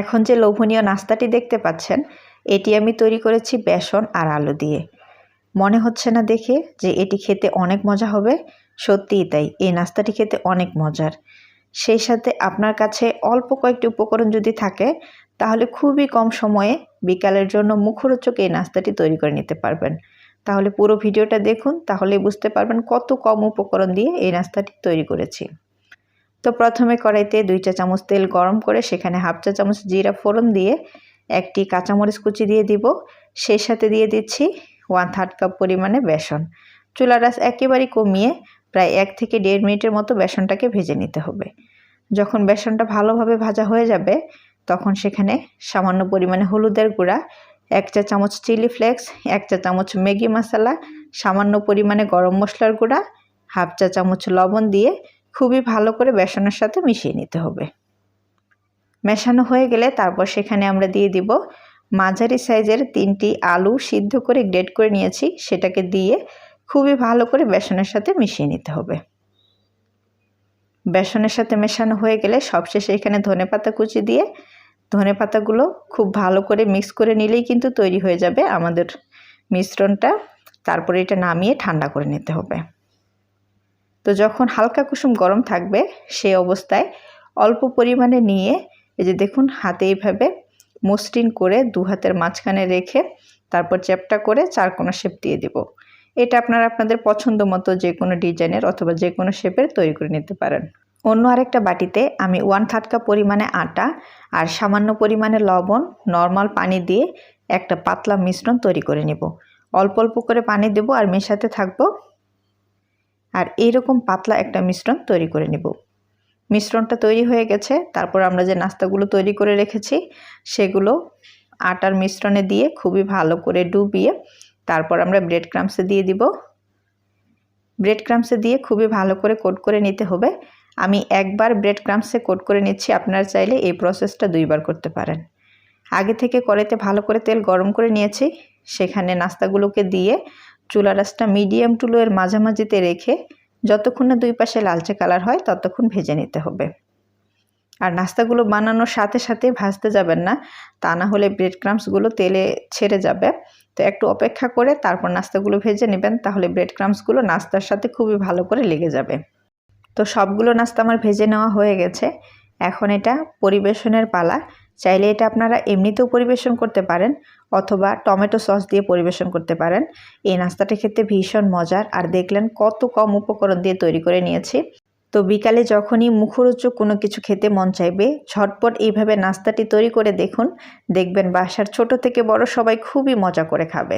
এখন যে লোভনীয় নাস্তাটি দেখতে পাচ্ছেন, এটি আমি তৈরি করেছি বেসন আর আলু দিয়ে। মনে হচ্ছে না দেখে যে এটি খেতে অনেক মজা হবে? সত্যিই তাই, এই নাস্তাটি খেতে অনেক মজার। সেই সাথে আপনার কাছে অল্প কয়েকটি উপকরণ যদি থাকে, তাহলে খুবই কম সময়ে বিকালের জন্য মুখরোচক এই নাস্তাটি তৈরি করে নিতে পারবেন। তাহলে পুরো ভিডিওটা দেখুন তাহলে বুঝতে পারবেন কত কম উপকরণ দিয়ে এই নাস্তাটি তৈরি করেছি। তো প্রথমে কড়াইতে দুই চা চামচ তেল গরম করে সেখানে হাফ চা চামচ জিরা ফোড়ন দিয়ে একটি কাঁচামরিচ কুচি দিয়ে দিব। সেই সাথে দিয়ে দিচ্ছি ওয়ান থার্ড কাপ পরিমাণে বেসন। চুলা রাস একেবারেই কমিয়ে প্রায় এক থেকে দেড় মিনিটের মতো বেসনটাকে ভেজে নিতে হবে। যখন বেসনটা ভালোভাবে ভাজা হয়ে যাবে, তখন সেখানে সামান্য পরিমাণে হলুদের গুঁড়া, এক চা চামচ চিলি ফ্লেক্স, এক চা চামচ ম্যাগি মশলা, সামান্য পরিমাণে গরম মশলার গুঁড়া, হাফ চা চামচ লবণ দিয়ে খুবই ভালো করে বেসনের সাথে মিশিয়ে নিতে হবে। মেশানো হয়ে গেলে তারপর সেখানে আমরা দিয়ে দিব মাঝারি সাইজের তিনটি আলু সিদ্ধ করে গ্রেড করে নিয়েছি, সেটাকে দিয়ে খুবই ভালো করে বেসনের সাথে মিশিয়ে নিতে হবে। বেসনের সাথে মেশানো হয়ে গেলে সবশেষে এখানে ধনে পাতা কুচি দিয়ে ধনে পাতাগুলো খুব ভালো করে মিক্স করে নিলেই কিন্তু তৈরি হয়ে যাবে আমাদের মিশ্রণটা। তারপরে এটা নামিয়ে ঠান্ডা করে নিতে হবে। তো যখন হালকা কুসুম গরম থাকবে সেই অবস্থায় অল্প পরিমাণে নিয়ে এই যে দেখুন হাতে এইভাবে মসৃণ করে দু হাতের মাঝখানে রেখে তারপর চ্যাপটা করে চার কোনো শেপ দিয়ে দিব। এটা আপনারা আপনাদের পছন্দ মতো যে কোনো ডিজাইনের অথবা যে কোনো শেপের তৈরি করে নিতে পারেন। অন্য আরেকটা বাটিতে আমি ওয়ান থার্ড কাপ পরিমাণে আটা আর সামান্য পরিমাণে লবণ নর্মাল পানি দিয়ে একটা পাতলা মিশ্রণ তৈরি করে নেব। অল্প অল্প করে পানি দেব আর মেশাতে থাকব আর এইরকম পাতলা একটা মিশ্রণ তৈরি করে নেব। মিশ্রণটা তৈরি হয়ে গেছে, তারপর আমরা যে নাস্তাগুলো তৈরি করে রেখেছি, সেগুলো আটার মিশ্রণে দিয়ে খুবই ভালো করে ডুবিয়ে তারপর আমরা ব্রেড ক্রামসে দিয়ে দিব। ব্রেড ক্রামসে দিয়ে খুবই ভালো করে কোট করে নিতে হবে। আমি একবার ব্রেড ক্রামসে কোট করে নিচ্ছি, আপনারা চাইলে এই প্রসেসটা দুইবার করতে পারেন। আগে থেকে কড়াইতে ভালো করে তেল গরম করে নিয়েছি, সেখানে নাস্তাগুলোকে দিয়ে চুলা রাসটা মিডিয়াম টু লোয়ের মাঝামাঝিতে রেখে যতক্ষণ না দুই পাশে লালচে কালার হয়, ততক্ষণ ভেজে নিতে হবে। আর নাস্তাগুলো বানানোর সাথে সাথে ভাজতে যাবেন না, তা না হলে ব্রেড ক্রামসগুলো তেলে ছেড়ে যাবে। তো একটু অপেক্ষা করে তারপর নাস্তাগুলো ভেজে নেবেন, তাহলে ব্রেড ক্রামসগুলো নাস্তার সাথে খুবই ভালো করে লেগে যাবে। তো সবগুলো নাস্তা আমার ভেজে নেওয়া হয়ে গেছে। এখন এটা পরিবেশনের পালা। চাইলে এটা আপনারা এমনিতেও পরিবেশন করতে পারেন অথবা টমেটো সস দিয়ে পরিবেশন করতে পারেন। এই নাস্তাটা খেতে ভীষণ মজার আর দেখলেন কত কম উপকরণ দিয়ে তৈরি করে নিয়েছি। তো বিকালে যখনই মুখরোচক কোনো কিছু খেতে মন চাইবে, ঝটপট এইভাবে নাস্তাটি তৈরি করে দেখুন। দেখবেন বাসার ছোট থেকে বড় সবাই খুবই মজা করে খাবে।